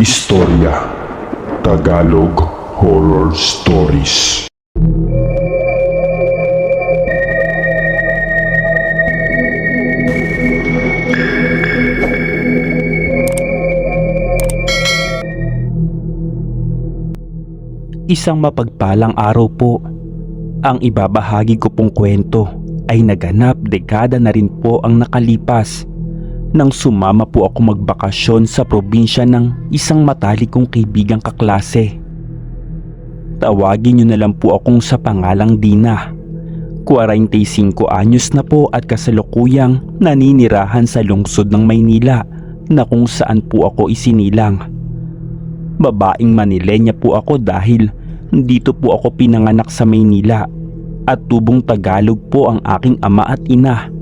Istorya Tagalog Horror Stories Isang mapagpalang araw po. Ang ibabahagi ko pong kwento ay naganap dekada na rin po ang nakalipas nang sumama po ako magbakasyon sa probinsya ng isang matalik kong kaibigang kaklase. Tawagin niyo na lang po akong sa pangalang Dina. 45 anyos na po at kasalukuyang naninirahan sa lungsod ng Maynila na kung saan po ako isinilang. Babaeng Manilenya po ako dahil dito po ako pinanganak sa Maynila at tubong Tagalog po ang aking ama at ina.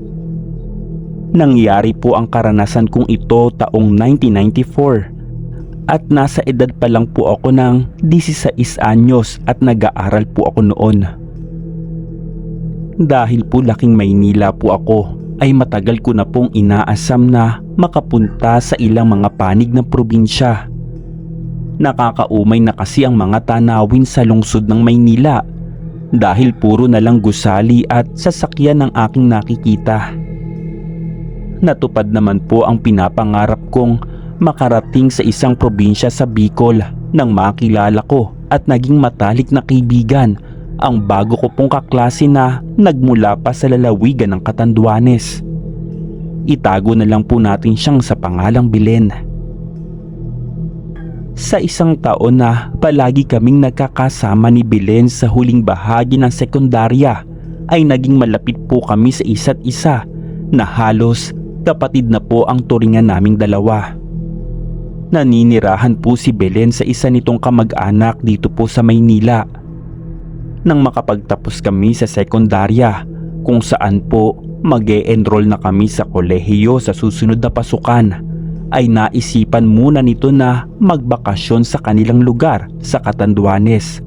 Nangyari po ang karanasan kong ito taong 1994 at nasa edad pa lang po ako ng 16 anyos at nag-aaral po ako noon. Dahil po laking Maynila po ako ay matagal ko na pong inaasam na makapunta sa ilang mga panig ng probinsya. Nakakaumay na kasi ang mga tanawin sa lungsod ng Maynila dahil puro na lang gusali at sasakyan ang aking nakikita. Natupad naman po ang pinapangarap kong makarating sa isang probinsya sa Bicol nang makilala ko at naging matalik na kaibigan ang bago ko pong kaklase na nagmula pa sa lalawigan ng Katanduanes. Itago na lang po natin siyang sa pangalang Bilen. Sa isang taon na palagi kaming nagkakasama ni Belen sa huling bahagi ng sekundarya ay naging malapit po kami sa isa't isa na halos kapatid na po ang turingan naming dalawa. Naninirahan po si Belen sa isa nitong kamag-anak dito po sa Maynila. Nang makapagtapos kami sa sekundarya kung saan po mag enroll na kami sa kolehiyo sa susunod na pasukan ay naisipan muna nito na magbakasyon sa kanilang lugar sa Katanduanes.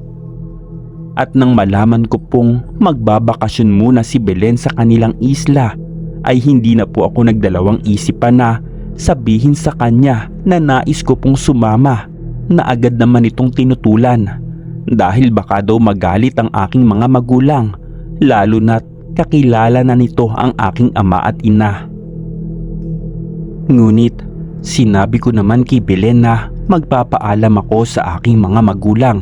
At nang malaman ko pong magbabakasyon muna si Belen sa kanilang isla ay hindi na po ako nagdalawang isip pa na sabihin sa kanya na nais ko pong sumama na agad naman itong tinutulan dahil baka daw magalit ang aking mga magulang lalo na't kakilala na nito ang aking ama at ina. Ngunit Sinabi ko naman kay Belen na magpapaalam ako sa aking mga magulang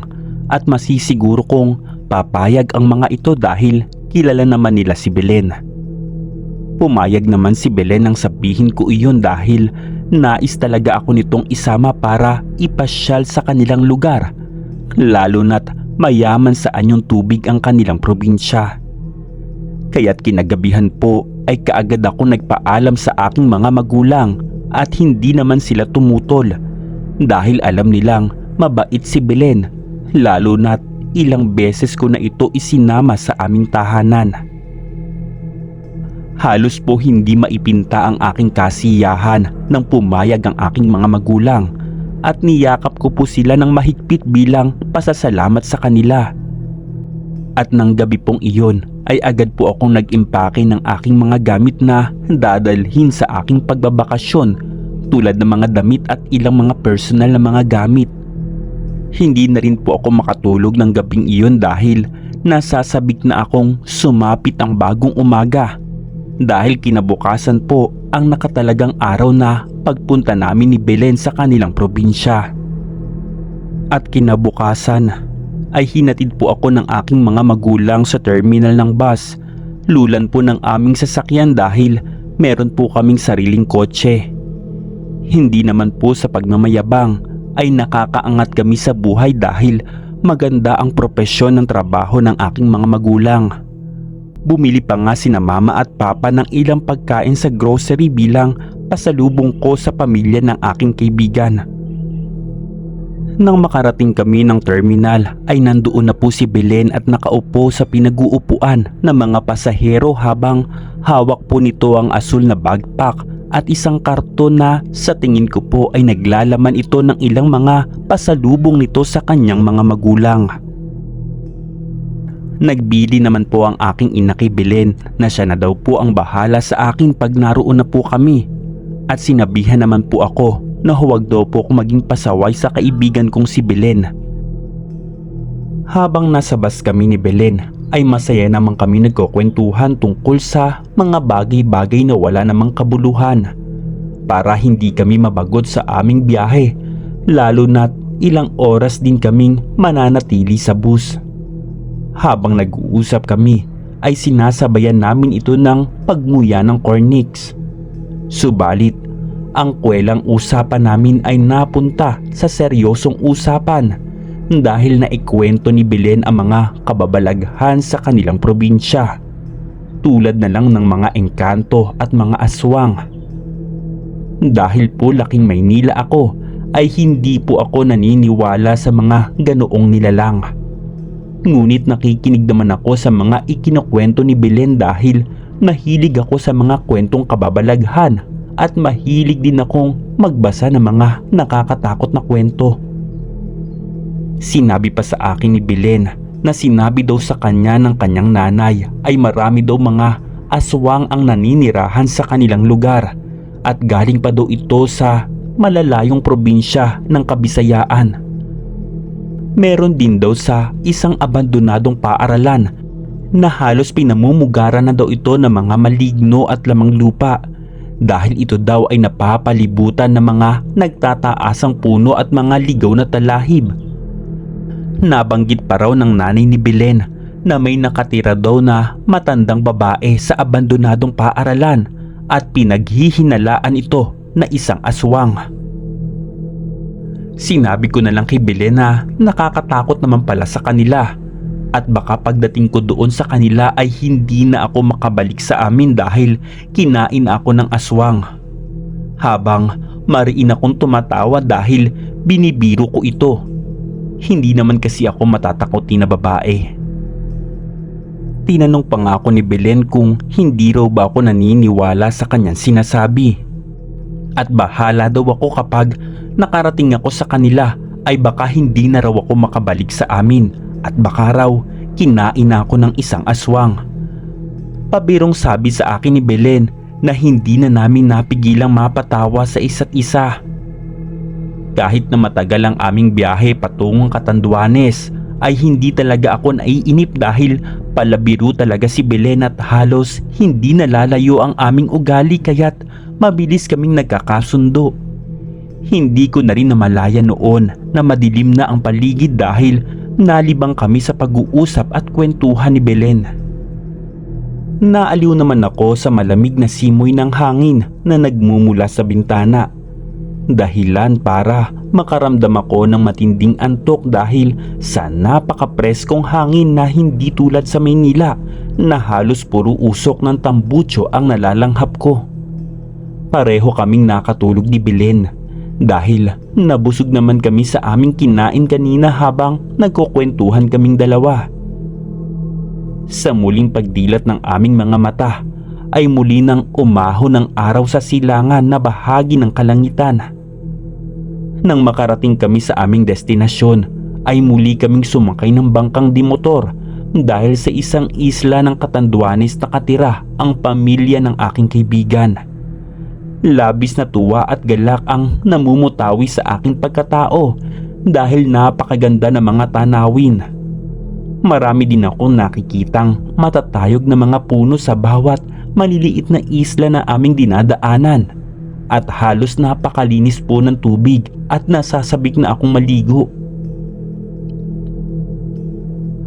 at masisiguro kong papayag ang mga ito dahil kilala naman nila si Belen. Pumayag naman si Belen nang sabihin ko iyon dahil nais talaga ako nitong isama para ipasyal sa kanilang lugar lalo na't mayaman sa anyong tubig ang kanilang probinsya. Kaya't kinagabihan po ay kaagad ako nagpaalam sa aking mga magulang at hindi naman sila tumutol dahil alam nilang mabait si Belen lalo na't ilang beses ko na ito isinama sa aming tahanan. Halos po hindi maipinta ang aking kasiyahan nang pumayag ang aking mga magulang at niyakap ko po sila ng mahigpit bilang pasasalamat sa kanila. At nang gabi pong iyon ay agad po akong nag-impake ng aking mga gamit na dadalhin sa aking pagbabakasyon tulad ng mga damit at ilang mga personal na mga gamit. Hindi na rin po ako makatulog ng gabing iyon dahil nasasabik na akong sumapit ang bagong umaga dahil kinabukasan po ang nakatalagang araw na pagpunta namin ni Belen sa kanilang probinsya. At kinabukasan ay hinatid po ako ng aking mga magulang sa terminal ng bus. Lulan po ng aming sasakyan dahil meron po kaming sariling kotse. Hindi naman po sa pagmamayabang ay nakakaangat kami sa buhay dahil maganda ang propesyon ng trabaho ng aking mga magulang. Bumili pa nga sina mama at papa ng ilang pagkain sa grocery bilang pasalubong ko sa pamilya ng aking kaibigan. Nang makarating kami ng terminal ay nandoon na po si Belen at nakaupo sa pinag-uupuan ng mga pasahero habang hawak po nito ang asul na backpack at isang karton na sa tingin ko po ay naglalaman ito ng ilang mga pasalubong nito sa kanyang mga magulang. Nagbili naman po ang aking ina na siya na daw po ang bahala sa akin pag naroon na po kami at sinabihan naman po ako na huwag daw po ako maging pasaway sa kaibigan kong si Belen. Habang nasa bus kami ni Belen ay masaya naman kami nagkukwentuhan tungkol sa mga bagay-bagay na wala namang kabuluhan para hindi kami mabagot sa aming biyahe lalo na't ilang oras din kaming mananatili sa bus. Habang nag-uusap kami ay sinasabayan namin ito ng pagmuya ng cornix. Subalit, ang kwelang usapan namin ay napunta sa seryosong usapan dahil naikwento ni Belen ang mga kababalaghan sa kanilang probinsya tulad na lang ng mga engkanto at mga aswang. Dahil po laking Maynila ako ay hindi po ako naniniwala sa mga ganoong nilalang. Ngunit nakikinig naman ako sa mga ikinakwento ni Belen dahil mahilig ako sa mga kwentong kababalaghan at mahilig din akong magbasa ng mga nakakatakot na kwento. Sinabi pa sa akin ni Belen na sinabi daw sa kanya ng kanyang nanay ay marami daw mga aswang ang naninirahan sa kanilang lugar at galing pa daw ito sa malalayong probinsya ng Kabisayaan. Meron din daw sa isang abandonadong paaralan na halos pinamumugaran na daw ito ng mga maligno at lamang lupa dahil ito daw ay napapalibutan ng mga nagtataasang puno at mga ligaw na talahib. Nabanggit pa raw ng nanay ni Belen na may nakatira daw na matandang babae sa abandonadong paaralan at pinaghihinalaan ito na isang aswang. Sinabi ko na lang kay Belen na nakakatakot naman pala sa kanila at baka pagdating ko doon sa kanila ay hindi na ako makabalik sa amin dahil kinain ako ng aswang. Habang mariin akong tumatawa dahil binibiro ko ito. Hindi naman kasi ako matatakotin na babae. Tinanong pa nga ako ni Belen kung hindi raw ba ako naniniwala sa kanyang sinasabi. At bahala daw ako kapag nakarating ako sa kanila ay baka hindi na raw ako makabalik sa amin at baka raw kinain na ako ng isang aswang. Pabirong sabi sa akin ni Belen na hindi na namin napigilang mapatawa sa isa't isa. Kahit na matagal ang aming biyahe patungong Katanduanes ay hindi talaga ako naiinip dahil palabiro talaga si Belen at halos hindi nalalayo ang aming ugali kaya't mabilis kaming nagkakasundo. Hindi ko na rin namalaya noon na madilim na ang paligid dahil nalibang kami sa pag-uusap at kwentuhan ni Belen. Naaliw naman ako sa malamig na simoy ng hangin na nagmumula sa bintana. Dahilan para makaramdam ako ng matinding antok dahil sa napakapreskong hangin na hindi tulad sa Maynila na halos puro usok ng tambucho ang nalalanghap ko. Pareho kaming nakatulog ni Belen dahil nabusog naman kami sa aming kinain kanina habang nagkukwentuhan kaming dalawa. Sa muling pagdilat ng aming mga mata ay muli nang umaho ng araw sa silangan na bahagi ng kalangitan. Nang makarating kami sa aming destinasyon ay muli kaming sumakay ng bangkang dimotor dahil sa isang isla ng Katanduanes nakatira ang pamilya ng aking kaibigan. Labis na tuwa at galak ang namumutawi sa aking pagkatao dahil napakaganda ng mga tanawin. Marami din akong nakikitang matatayog na mga puno sa bawat maliliit na isla na aming dinadaanan at halos napakalinis po ng tubig at nasasabik na akong maligo.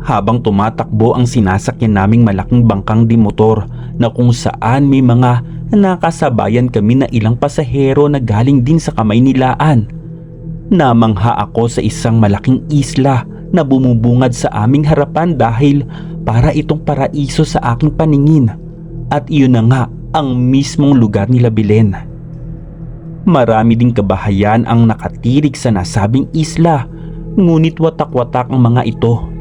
Habang tumatakbo ang sinasakyan naming malaking bangkang di motor na kung saan may mga nakasabayan kami na ilang pasahero na galing din sa kamay nilaan. Namangha ako sa isang malaking isla na bumubungad sa aming harapan dahil para itong paraiso sa aking paningin. At iyon na nga ang mismong lugar nila Belen. Marami ding kabahayan ang nakatirig sa nasabing isla, ngunit watak-watak ang mga ito.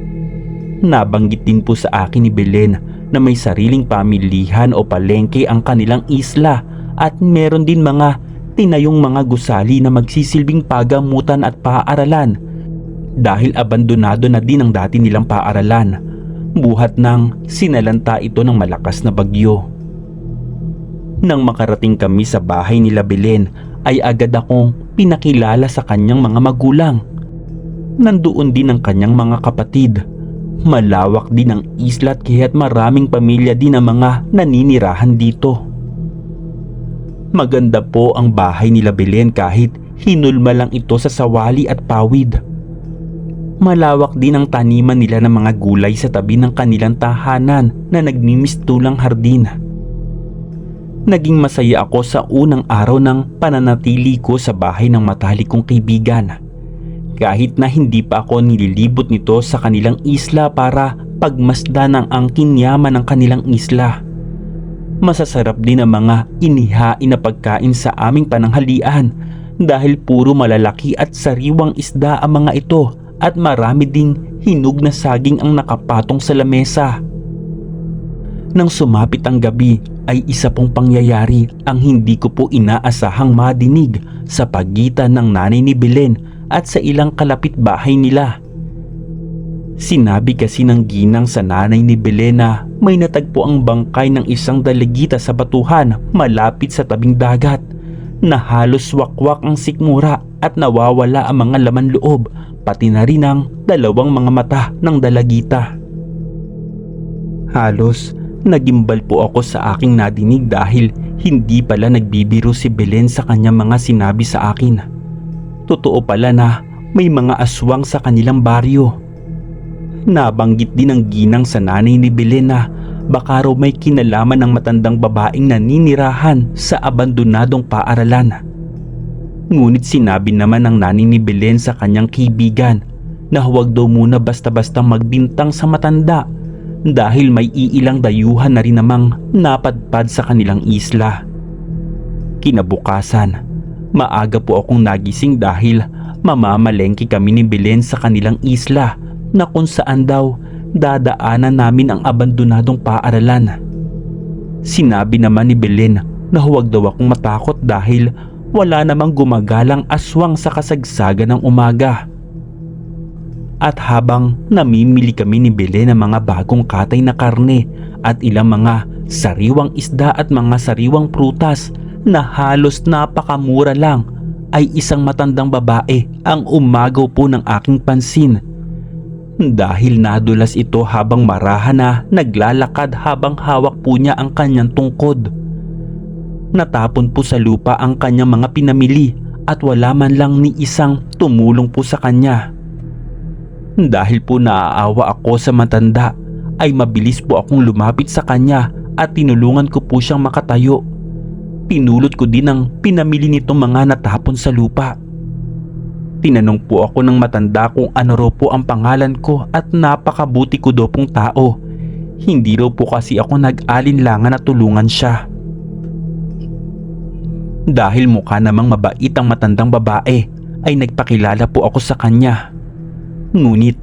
Nabanggit din po sa akin ni Belen na may sariling pamilihan o palengke ang kanilang isla at meron din mga tinayong mga gusali na magsisilbing pagamutan at paaralan dahil abandonado na din ang dati nilang paaralan buhat ng sinalanta ito ng malakas na bagyo. Nang makarating kami sa bahay nila Belen ay agad akong pinakilala sa kanyang mga magulang. Nandoon din ang kanyang mga kapatid. Malawak din ang isla at kaya't maraming pamilya din ang mga naninirahan dito. Maganda po ang bahay nila Belen kahit hinulma lang ito sa sawali at pawid. Malawak din ang taniman nila ng mga gulay sa tabi ng kanilang tahanan na nagmimistulang hardin. Naging masaya ako sa unang araw ng pananatili ko sa bahay ng matalik kong kaibigan. Kahit na hindi pa ako nililibot nito sa kanilang isla para pagmasdan ang angkin yaman ng kanilang isla. Masasarap din ang mga inihain na pagkain sa aming pananghalian dahil puro malalaki at sariwang isda ang mga ito at marami ding hinog na saging ang nakapatong sa lamesa. Nang sumapit ang gabi ay isa pong pangyayari ang hindi ko po inaasahang madinig sa pagitan ng nanay ni Belen at sa ilang kalapit bahay nila. Sinabi kasi ng ginang sa nanay ni Belen na may natagpo ang bangkay ng isang dalagita sa batuhan malapit sa tabing dagat na halos wakwak ang sikmura at nawawala ang mga laman loob pati na rin ang dalawang mga mata ng dalagita. Halos nagimbal po ako sa aking nadinig dahil hindi pala nagbibiro si Belen sa kanyang mga sinabi sa akin. Totoo pala na may mga aswang sa kanilang baryo. Nabanggit din ng ginang sa nanay ni Belen na baka raw may kinalaman ng matandang babaeng naninirahan sa abandonadong paaralan. Ngunit sinabi naman ng nanay ni Belen sa kanyang kaibigan na huwag daw muna basta-basta magbintang sa matanda dahil may iilang dayuhan na rin namang napadpad sa kanilang isla. Kinabukasan, maaga po akong nagising dahil mamamalengke kami ni Belen sa kanilang isla na kung saan daw dadaanan namin ang abandonadong paaralan. Sinabi naman ni Belen na huwag daw akong matakot dahil wala namang gumagalang aswang sa kasagsagan ng umaga. At habang namimili kami ni Belen ng mga bagong katay na karne at ilang mga sariwang isda at mga sariwang prutas na halos napakamura lang ay isang matandang babae ang umagaw po ng aking pansin. Dahil nadulas ito habang marahan na naglalakad habang hawak po niya ang kanyang tungkod. Natapon po sa lupa ang kanyang mga pinamili at wala man lang ni isang tumulong po sa kanya. Dahil po naaawa ako sa matanda ay mabilis po akong lumapit sa kanya at tinulungan ko po siyang makatayo. Pinulot ko din ang pinamili nitong mga natapon sa lupa. Tinanong po ako ng matanda kung ano raw po ang pangalan ko at napakabuti ko daw pong tao. Hindi raw po kasi ako nag-alinlangan na tulungan siya. Dahil mukha namang mabait ang matandang babae ay nagpakilala po ako sa kanya. Ngunit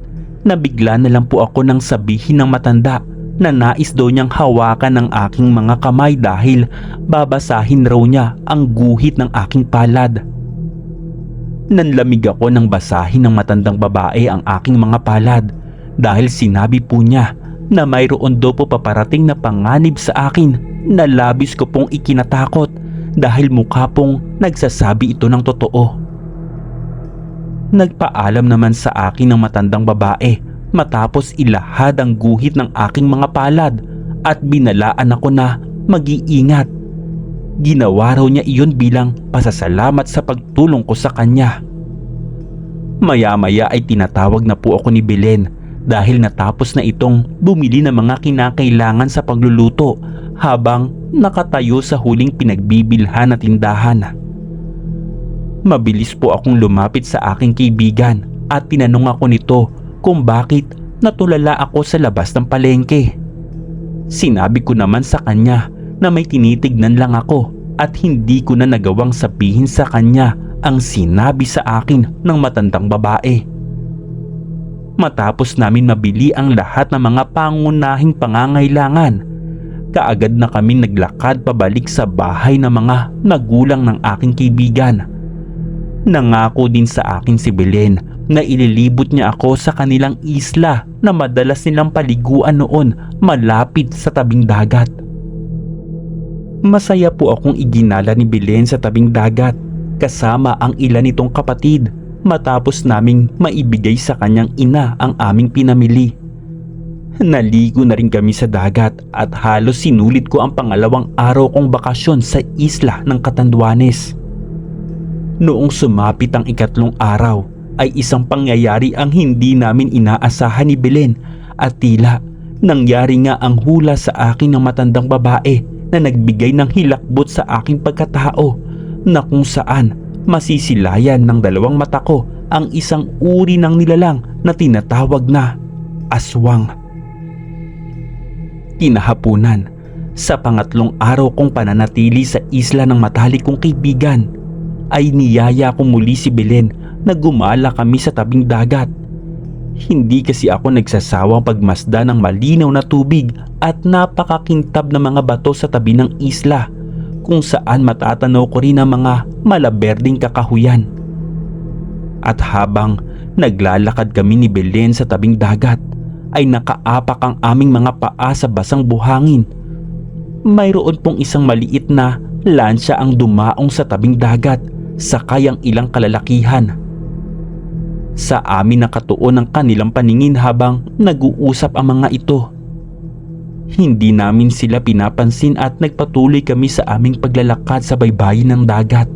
nabigla na lang po ako nang sabihin ng matanda na nais daw niyang hawakan ng aking mga kamay dahil babasahin raw niya ang guhit ng aking palad. Nanlamig ako nang basahin ng matandang babae ang aking mga palad dahil sinabi po niya na mayroon daw po paparating na panganib sa akin na labis ko pong ikinatakot dahil mukha pong nagsasabi ito ng totoo. Nagpaalam naman sa akin ng matandang babae matapos ilahad ang guhit ng aking mga palad at binalaan ako na mag-iingat. Ginawa raw niya iyon bilang pasasalamat sa pagtulong ko sa kanya. Maya-maya ay tinatawag na po ako ni Belen dahil natapos na itong bumili ng mga kinakailangan sa pagluluto habang nakatayo sa huling pinagbibilhan na tindahan. Mabilis po akong lumapit sa aking kaibigan at tinanong ako nito kung bakit natulala ako sa labas ng palengke. Sinabi ko naman sa kanya na may tinitignan lang ako at hindi ko na nagawang sabihin sa kanya ang sinabi sa akin ng matandang babae. Matapos namin mabili ang lahat ng mga pangunahing pangangailangan, kaagad na kami naglakad pabalik sa bahay ng mga magulang ng aking kaibigan. Nangako din sa akin si Belen na ililibot niya ako sa kanilang isla na madalas nilang paliguan noon malapit sa tabing dagat. Masaya po akong iginala ni Belen sa tabing dagat kasama ang ilan nitong kapatid matapos naming maibigay sa kanyang ina ang aming pinamili. Naligo na rin kami sa dagat at halos sinulit ko ang pangalawang araw kong bakasyon sa isla ng Katanduanes. Noong sumapit ang ikatlong araw ay isang pangyayari ang hindi namin inaasahan ni Belen at tila nangyari nga ang hula sa akin ng matandang babae na nagbigay ng hilakbot sa aking pagkatao na kung saan masisilayan ng dalawang mata ko ang isang uri ng nilalang na tinatawag na aswang. Kinahapunan, sa pangatlong araw kong pananatili sa isla ng matalik kong kaibigan, ay niyaya ko muli si Belen na gumala kami sa tabing dagat. Hindi kasi ako nagsasawang pagmasda ng malinaw na tubig at napakakintab na mga bato sa tabi ng isla kung saan matatanaw ko rin ang mga malaberding kakahuyan. At habang naglalakad kami ni Belen sa tabing dagat, ay nakaapak ang aming mga paa sa basang buhangin. Mayroon pong isang maliit na lansya ang dumaong sa tabing dagat sakay ang ilang kalalakihan. Sa amin nakatuon ang kanilang paningin habang nag-uusap ang mga ito. Hindi namin sila pinapansin at nagpatuloy kami sa aming paglalakad sa baybayin ng dagat.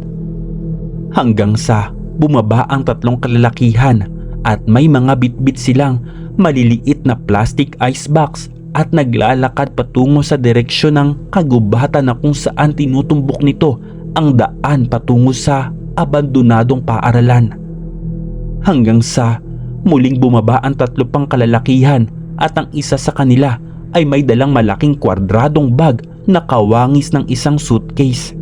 Hanggang sa bumaba ang tatlong kalalakihan at may mga bitbit silang maliliit na plastic icebox at naglalakad patungo sa direksyon ng kagubatan na kung saan tinutumbok nito ang daan patungo sa abandonadong paaralan. Hanggang sa muling bumaba ang tatlo pang kalalakihan at ang isa sa kanila ay may dalang malaking kwadradong bag na kawangis ng isang suitcase.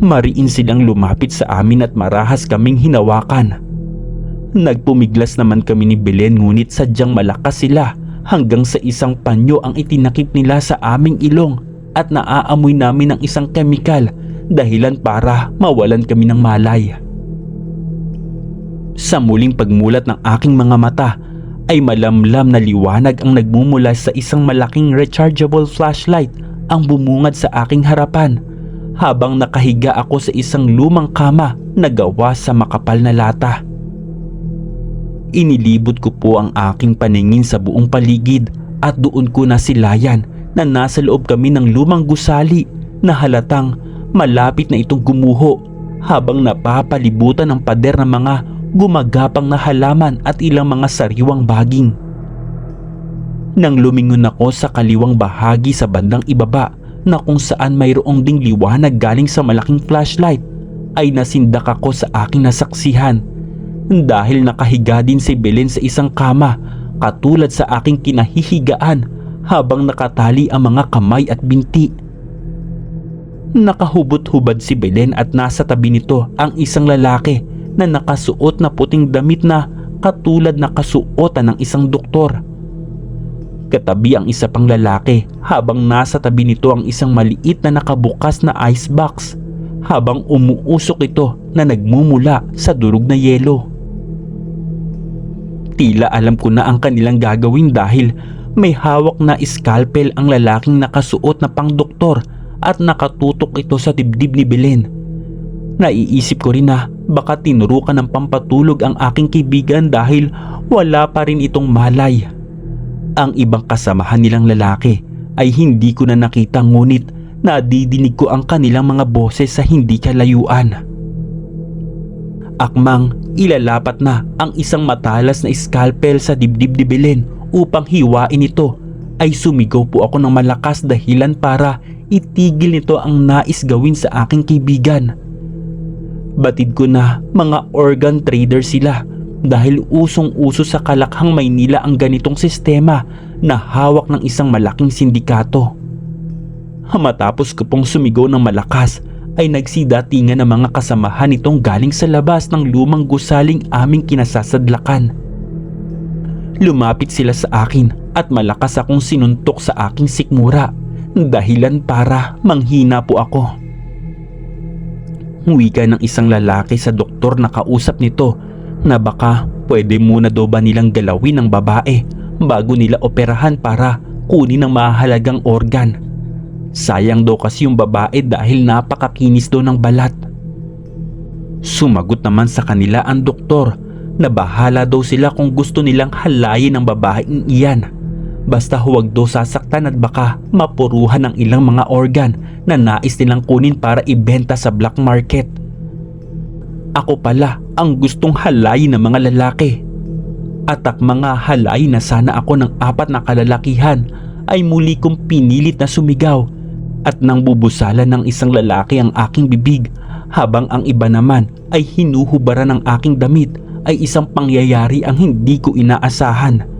Mariin silang lumapit sa amin at marahas kaming hinawakan. Nagpumiglas naman kami ni Belen ngunit sadyang malakas sila hanggang sa isang panyo ang itinakip nila sa aming ilong at naaamoy namin ng isang kemikal dahilan para mawalan kami ng malay. Sa muling pagmulat ng aking mga mata ay malamlam na liwanag ang nagmumula sa isang malaking rechargeable flashlight ang bumungad sa aking harapan habang nakahiga ako sa isang lumang kama na gawa sa makapal na lata. Inilibot ko po ang aking paningin sa buong paligid at doon ko nasilayan na nasa loob kami ng lumang gusali na halatang malapit na itong gumuho habang napapalibutan ng pader ng mga gumagapang na halaman at ilang mga sariwang baging. Nang lumingon ako sa kaliwang bahagi sa bandang ibaba na kung saan mayroong ding liwanag galing sa malaking flashlight ay nasindak ako sa aking nasaksihan dahil nakahiga din si Belen sa isang kama katulad sa aking kinahihigaan habang nakatali ang mga kamay at binti. Nakahubot-hubad si Belen at nasa tabi nito ang isang lalaki na nakasuot na puting damit na katulad na kasuotan ng isang doktor. Katabi ang isa pang lalaki habang nasa tabi nito ang isang maliit na nakabukas na icebox habang umuusok ito na nagmumula sa durog na yelo. Tila alam ko na ang kanilang gagawin dahil may hawak na scalpel ang lalaking nakasuot na pang doktor at nakatutok ito sa dibdib ni Belen. Naiisip ko rin na baka tinurukan ng pampatulog ang aking kaibigan dahil wala pa rin itong malay. Ang ibang kasamahan nilang lalaki ay hindi ko na nakita ngunit nadidinig ko ang kanilang mga boses sa hindi kalayuan. Akmang ilalapat na ang isang matalas na scalpel sa dibdib ni Belen upang hiwain ito ay sumigaw po ako ng malakas dahilan para itigil nito ang nais gawin sa aking kaibigan. Batid ko na mga organ trader sila dahil usong-uso sa Kalakhang Maynila ang ganitong sistema na hawak ng isang malaking sindikato. Matapos ko pong sumigaw ng malakas ay nagsidatingan ng mga kasamahan nitong galing sa labas ng lumang gusaling aming kinasasadlakan. Lumapit sila sa akin at malakas akong sinuntok sa aking sikmura dahilan para manghina po ako. Wika ng isang lalaki sa doktor na kausap nito na baka pwede muna daw ba nilang galawin ang babae bago nila operahan para kunin ang mahalagang organ. Sayang daw kasi yung babae dahil napakakinis daw ng balat. Sumagot naman sa kanila ang doktor na bahala daw sila kung gusto nilang halayin ang babaeng iyan. Basta huwag daw sasaktan at baka mapuruhan ang ilang mga organ na nais nilang kunin para ibenta sa black market. Ako pala ang gustong halayin ng mga lalaki. At ak mga halay na sana ako ng apat na kalalakihan ay muli kong pinilit na sumigaw at nang bubusalan ng isang lalaki ang aking bibig habang ang iba naman ay hinuhubaran ng aking damit ay isang pangyayari ang hindi ko inaasahan.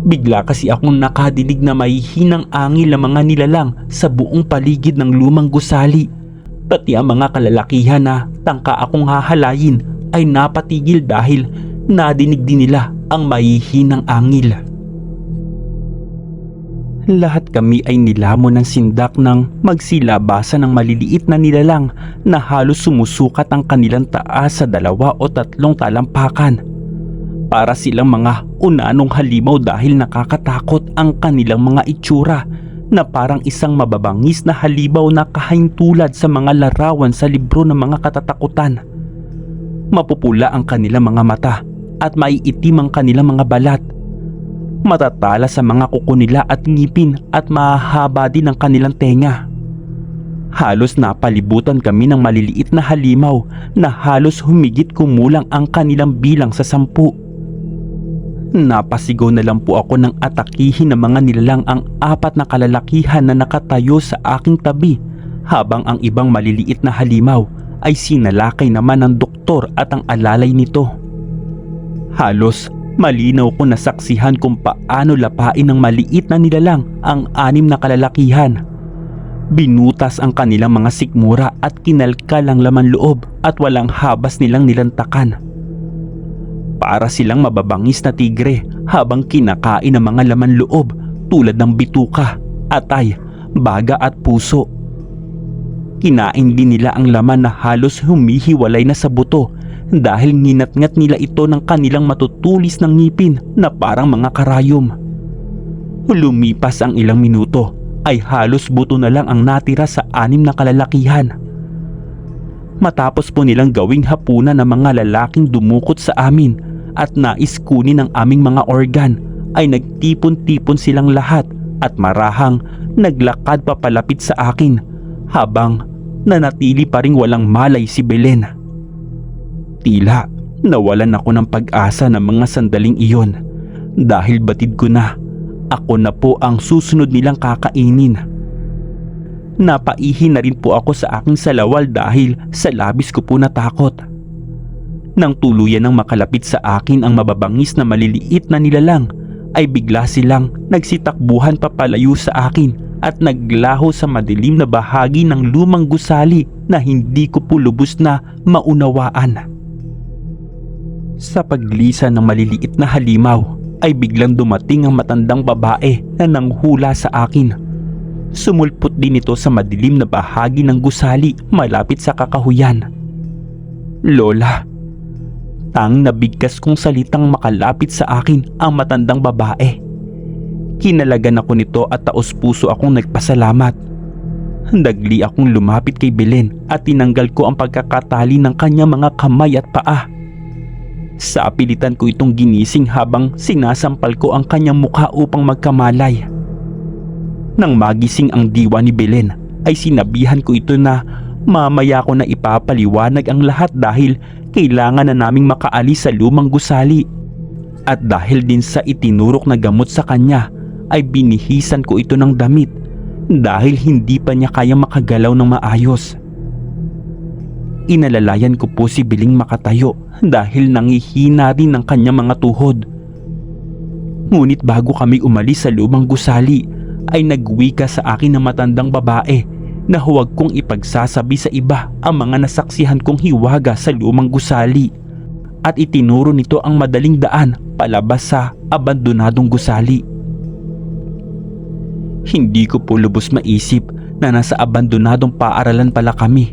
Bigla kasi akong nakadilig na mahihinang angil ng mga nilalang sa buong paligid ng lumang gusali. Pati ang mga kalalakihan na tangka akong hahalayin ay napatigil dahil nadinig din nila ang mahihinang angil. Lahat kami ay nilamon ng sindak ng magsilabasa ng maliliit na nilalang na halos sumusukat ang kanilang taas sa dalawa o tatlong talampakan. Para silang mga unanong halimaw dahil nakakatakot ang kanilang mga itsura na parang isang mababangis na halimaw na kahintulad sa mga larawan sa libro ng mga katatakutan. Mapupula ang kanilang mga mata at maiitim ang kanilang mga balat matatala sa mga kuko nila at ngipin at mahahaba din ang kanilang tenga. Halos napalibutan kami ng maliliit na halimaw na halos humigit kumulang ang kanilang bilang sa sampu. Napasigaw na lang po ako ng atakihin ng mga nilalang ang apat na kalalakihan na nakatayo sa aking tabi habang ang ibang maliliit na halimaw ay sinalakay naman ng doktor at ang alalay nito. Halos Malinaw ko nasaksihan kung paano lapain ng maliit na nilalang ang anim na kalalakihan. Binutas ang kanilang mga sikmura at kinalkal ang laman loob at walang habas nilang nilantakan. Para silang mababangis na tigre habang kinakain ang mga laman loob tulad ng bituka, atay, baga at puso. Kinain din nila ang laman na halos humihiwalay na sa buto dahil nginat-ngat nila ito ng kanilang matutulis ng ngipin na parang mga karayom. Lumipas ang ilang minuto ay halos buto na lang ang natira sa anim na kalalakihan. Matapos po nilang gawing hapunan ng mga lalaking dumukot sa amin at nais kunin ang aming mga organ ay nagtipon-tipon silang lahat at marahang naglakad papalapit sa akin habang nanatili pa ring walang malay si Belen. Tila nawalan ako ng pag-asa ng mga sandaling iyon dahil batid ko na ako na po ang susunod nilang kakainin. Napaihi na rin po ako sa aking salawal dahil sa labis ko po natakot. Nang tuluyan ng makalapit sa akin ang mababangis na maliliit na nilalang ay bigla silang nagsitakbuhan papalayo sa akin at naglaho sa madilim na bahagi ng lumang gusali na hindi ko po lubos na maunawaan. Sa paglisan ng maliliit na halimaw ay biglang dumating ang matandang babae na nanghula sa akin. Sumulpot din ito sa madilim na bahagi ng gusali malapit sa kakahuyan. Lola, tang nabigkas kong salitang makalapit sa akin ang matandang babae. Kinalagan ako nito at taos puso akong nagpasalamat. Nagli akong lumapit kay Belen at tinanggal ko ang pagkakatali ng kanyang mga kamay at paa. Sa apilitan ko itong ginising habang sinasampal ko ang kanyang mukha upang magkamalay. Nang magising ang diwa ni Belen ay sinabihan ko ito na mamaya ko na ipapaliwanag ang lahat dahil kailangan na naming makaalis sa lumang gusali. At dahil din sa itinurok na gamot sa kanya ay binihisan ko ito ng damit dahil hindi pa niya kaya makagalaw ng maayos. Inalalayan ko po si Biling makatayo dahil nangihina rin ng kanyang mga tuhod. Ngunit bago kami umalis sa lumang gusali ay nagwika sa akin ng matandang babae na huwag kong ipagsasabi sa iba ang mga nasaksihan kong hiwaga sa lumang gusali at itinuro nito ang madaling daan palabas sa abandonadong gusali. Hindi ko po lubos maisip na nasa abandonadong paaralan pala kami.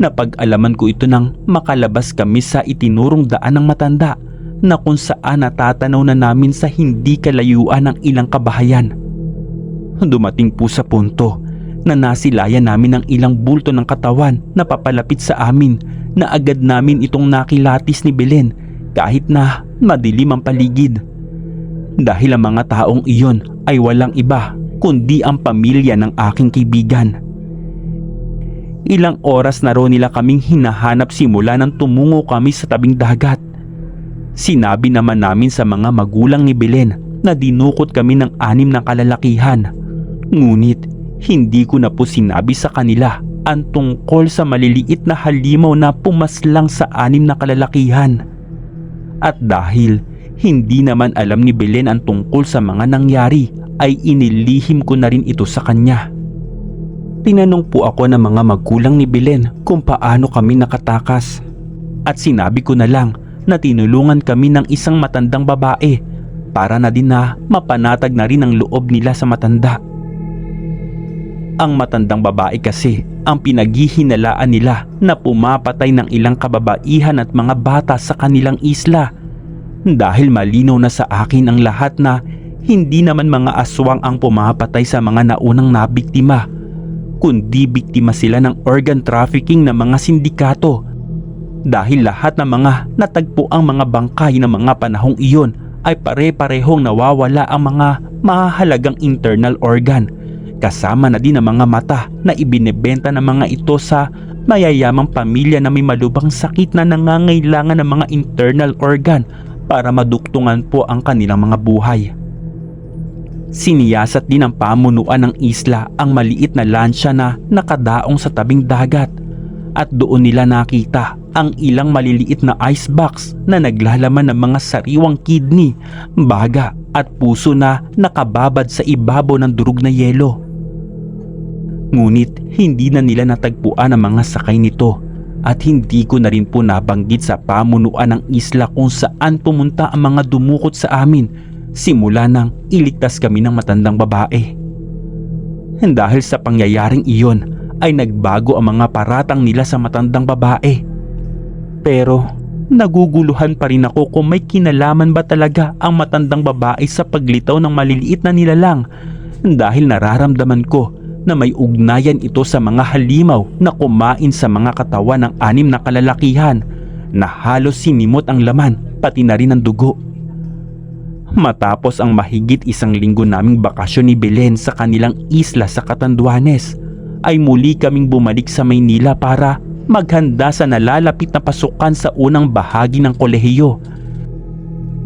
Napag-alaman ko ito nang makalabas kami sa itinurong daan ng matanda na kung saan natatanaw na namin sa hindi kalayuan ng ilang kabahayan. Dumating po sa punto na nasilayan namin ng ilang bulto ng katawan na papalapit sa amin na agad namin itong nakilatis ni Belen kahit na madilim ang paligid. Dahil ang mga taong iyon ay walang iba kundi ang pamilya ng aking kaibigan. Ilang oras na raw nila kaming hinahanap simula nang tumungo kami sa tabing dagat. Sinabi naman namin sa mga magulang ni Belen na dinukot kami ng anim na kalalakihan. Ngunit hindi ko na po sinabi sa kanila ang tungkol sa maliliit na halimaw na pumaslang sa anim na kalalakihan. At dahil hindi naman alam ni Belen ang tungkol sa mga nangyari ay inilihim ko na rin ito sa kanya. Tinanong po ako ng mga magulang ni Belen kung paano kami nakatakas. At sinabi ko na lang na tinulungan kami ng isang matandang babae para na din na mapanatag na rin ang loob nila sa matanda. Ang matandang babae kasi ang pinaghihinalaan nila na pumapatay ng ilang kababaihan at mga bata sa kanilang isla. Dahil malinaw na sa akin ang lahat na hindi naman mga aswang ang pumapatay sa mga naunang nabiktima, kundi biktima sila ng organ trafficking ng mga sindikato. Dahil lahat ng mga natagpo ang mga bangkay ng mga panahong iyon ay pare-parehong nawawala ang mga mahalagang internal organ kasama na din ang mga mata na ibinebenta ng mga ito sa mayayamang pamilya na may malubhang sakit na nangangailangan ng mga internal organ para maduktungan po ang kanilang mga buhay. Siniyasat din ng pamunuan ng isla ang maliit na lansya na nakadaong sa tabing dagat at doon nila nakita ang ilang maliliit na icebox na naglalaman ng mga sariwang kidney, baga at puso na nakababad sa ibabaw ng durug na yelo. Ngunit hindi na nila natagpuan ang mga sakay nito at hindi ko na rin po nabanggit sa pamunuan ng isla kung saan pumunta ang mga dumukot sa amin simula nang iligtas kami ng matandang babae. Dahil sa pangyayaring iyon ay nagbago ang mga paratang nila sa matandang babae. Pero naguguluhan pa rin ako kung may kinalaman ba talaga ang matandang babae sa paglitaw ng maliliit na nilalang dahil nararamdaman ko na may ugnayan ito sa mga halimaw na kumain sa mga katawan ng anim na kalalakihan na halos sinimot ang laman pati na rin ang dugo. Matapos ang mahigit isang linggo naming bakasyon ni Belen sa kanilang isla sa Catanduanes, ay muli kaming bumalik sa Maynila para maghanda sa nalalapit na pasukan sa unang bahagi ng kolehiyo.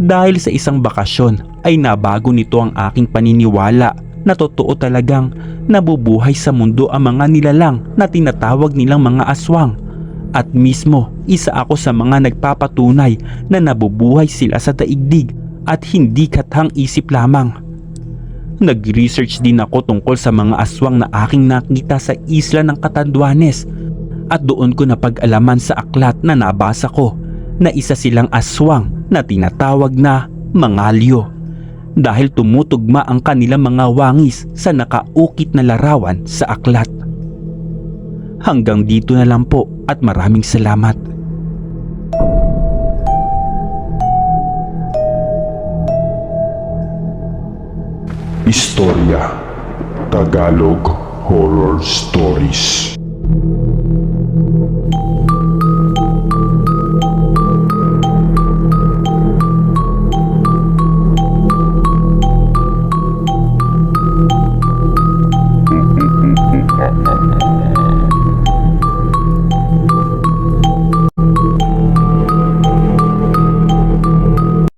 Dahil sa isang bakasyon ay nabago nito ang aking paniniwala na totoo talagang nabubuhay sa mundo ang mga nilalang na tinatawag nilang mga aswang. At mismo isa ako sa mga nagpapatunay na nabubuhay sila sa daigdig at hindi kathang isip lamang. Nag-research din ako tungkol sa mga aswang na aking nakita sa isla ng Catanduanes at doon ko napag-alaman sa aklat na nabasa ko na isa silang aswang na tinatawag na mangalyo dahil tumutugma ang kanilang mga wangis sa nakaukit na larawan sa aklat. Hanggang dito na lang po at maraming salamat. Istorya Tagalog Horror Stories